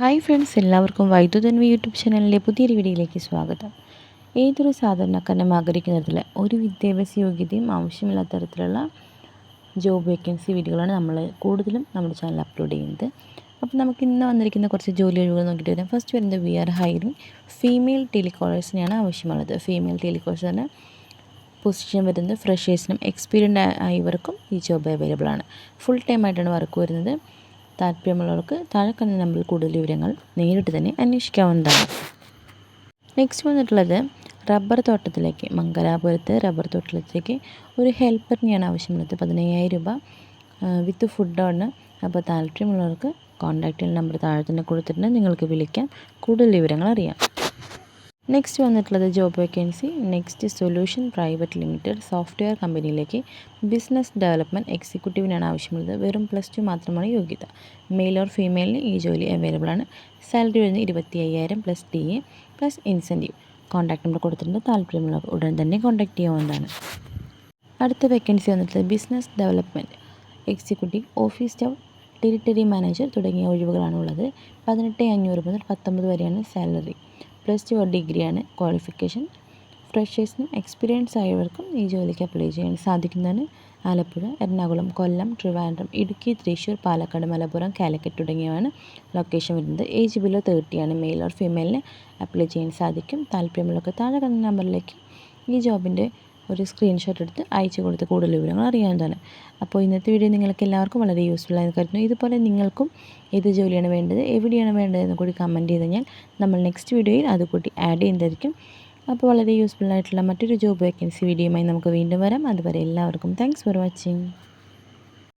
Hi friends എല്ലാവർക്കും വൈദ്യുതൻവി YouTube ചാനലിലെ പുതിയൊരു വീഡിയോയിലേക്ക് സ്വാഗതം. ഏതൊരു സാധാരണക്കാരനും ആഗ്രഹിക്കുന്നതിൽ ഒരു വിദ്യാഭ്യാസ യോഗ്യതയും ആവശ്യമില്ലാത്ത തരത്തിലുള്ള ജോബ് വേക്കൻസി വീഡിയോകളാണ് നമ്മൾ കൂടുതലും നമ്മുടെ ചാനൽ അപ്ലോഡ് ചെയ്യുന്നത്. അപ്പോൾ നമുക്ക് ഇന്ന് വന്നിരിക്കുന്ന കുറച്ച് ജോലി ഒഴിവുകൾ നോക്കിയിട്ട് വരാം. ഫസ്റ്റ് വരുന്നത് വി ആർ ഹൈറിങ് ഫീമെയിൽ ടെലികോളേഴ്സിനെയാണ് ആവശ്യമുള്ളത്. ഫീമെയിൽ ടെലികോളേഴ്സ് തന്നെ പൊസിഷൻ വരുന്നത് ഫ്രഷേഴ്സിനും എക്സ്പീരിയൻഡ് ആയവർക്കും ഈ ജോബ് അവൈലബിൾ ആണ്. ഫുൾ ടൈം ആയിട്ടാണ് വർക്ക് വരുന്നത്. താല്പര്യമുള്ളവർക്ക് താഴെ കണ്ട നമ്പറിൽ കൂടുതൽ വിവരങ്ങൾ നേരിട്ട് തന്നെ അന്വേഷിക്കാവുന്നതാണ്. നെക്സ്റ്റ് വന്നിട്ടുള്ളത് റബ്ബർ തോട്ടത്തിലേക്ക് മംഗലാപുരത്ത് റബ്ബർ തോട്ടത്തിലേക്ക് ഒരു ഹെൽപ്പറിനെയാണ് ആവശ്യമുള്ളത്. പതിനയ്യായിരം രൂപ വിത്ത് ഫുഡാണ് അപ്പോൾ താല്പര്യമുള്ളവർക്ക് കോൺടാക്റ്റ് നമ്പർ താഴെ തന്നെ കൊടുത്തിട്ടുണ്ട്. നിങ്ങൾക്ക് വിളിക്കാം. കൂടുതൽ വിവരങ്ങൾ അറിയാം. നെക്സ്റ്റ് വന്നിട്ടുള്ളത് job vacancy next solution private limited software കമ്പനിയിലേക്ക് ബിസിനസ് ഡെവലപ്മെന്റ് എക്സിക്യൂട്ടീവിനാണ് ആവശ്യമുള്ളത്. വെറും പ്ലസ് ടു മാത്രമാണ് യോഗ്യത. മെയിൽ ഓർ ഫീമെയിലിന് ഈ ജോലി അവൈലബിൾ ആണ്. സാലറി വരുന്നത് ഇരുപത്തി അയ്യായിരം plus T A plus incentive contact number കൊടുത്തിട്ടുണ്ട്. താല്പര്യമുള്ളവർ ഉടൻ തന്നെ കോൺടാക്ട് ചെയ്യാവുന്നതാണ്. അടുത്ത വേക്കൻസി വന്നിട്ടുള്ളത് business development executive office staff territory manager തുടങ്ങിയ ഒഴിവുകളാണ് ഉള്ളത്. പതിനെട്ട് അഞ്ഞൂറ് മുതൽ പത്തൊമ്പത് വരെയാണ് സാലറി പ്ലസ് ടു ഡിഗ്രിയാണ് ക്വാളിഫിക്കേഷൻ ഫ്രഷേഴ്സിനും എക്സ്പീരിയൻസ് ആയവർക്കും ഈ ജോലിക്ക് അപ്ലൈ ചെയ്യാൻ സാധിക്കുന്നതാണ്. ആലപ്പുഴ എറണാകുളം കൊല്ലം ട്രിവാൻഡ്രം ഇടുക്കി തൃശ്ശൂർ പാലക്കാട് മലപ്പുറം കാലിക്കറ്റ് തുടങ്ങിയവയാണ് ലൊക്കേഷൻ വരുന്നത്. ഏജ് ബിലോ തേർട്ടിയാണ് മെയിൽ ഓർ ഫീമെയിലിന് അപ്ലൈ ചെയ്യാൻ സാധിക്കും. താല്പര്യമുള്ളവർക്ക് താഴെ കണ്ട നമ്പറിലേക്ക് ഈ ജോബിന്റെ ഒരു സ്ക്രീൻഷോട്ട് എടുത്ത് അയച്ചു കൊടുത്ത് കൂടുതൽ വിവരങ്ങൾ അറിയാവുന്നതാണ് അപ്പോൾ ഇന്നത്തെ വീഡിയോ നിങ്ങൾക്ക് എല്ലാവർക്കും വളരെ യൂസ്ഫുൾ ആയെന്ന് കരുതുന്നു. ഇതുപോലെ നിങ്ങൾക്കും ഏത് ജോലിയാണ് വേണ്ടത് എവിടെയാണ് വേണ്ടതെന്ന് കൂടി കമന്റ് ചെയ്ത് കഴിഞ്ഞാൽ നമ്മൾ നെക്സ്റ്റ് വീഡിയോയിൽ അത് കൂടി ആഡ് ചെയ്യുന്നതായിരിക്കും. അപ്പോൾ വളരെ യൂസ്ഫുൾ ആയിട്ടുള്ള മറ്റൊരു ജോബ് വേക്കൻസി വീഡിയോയുമായി നമുക്ക് വീണ്ടും വരാം. അതുവരെ എല്ലാവർക്കും താങ്ക്സ് ഫോർ വാച്ചിങ്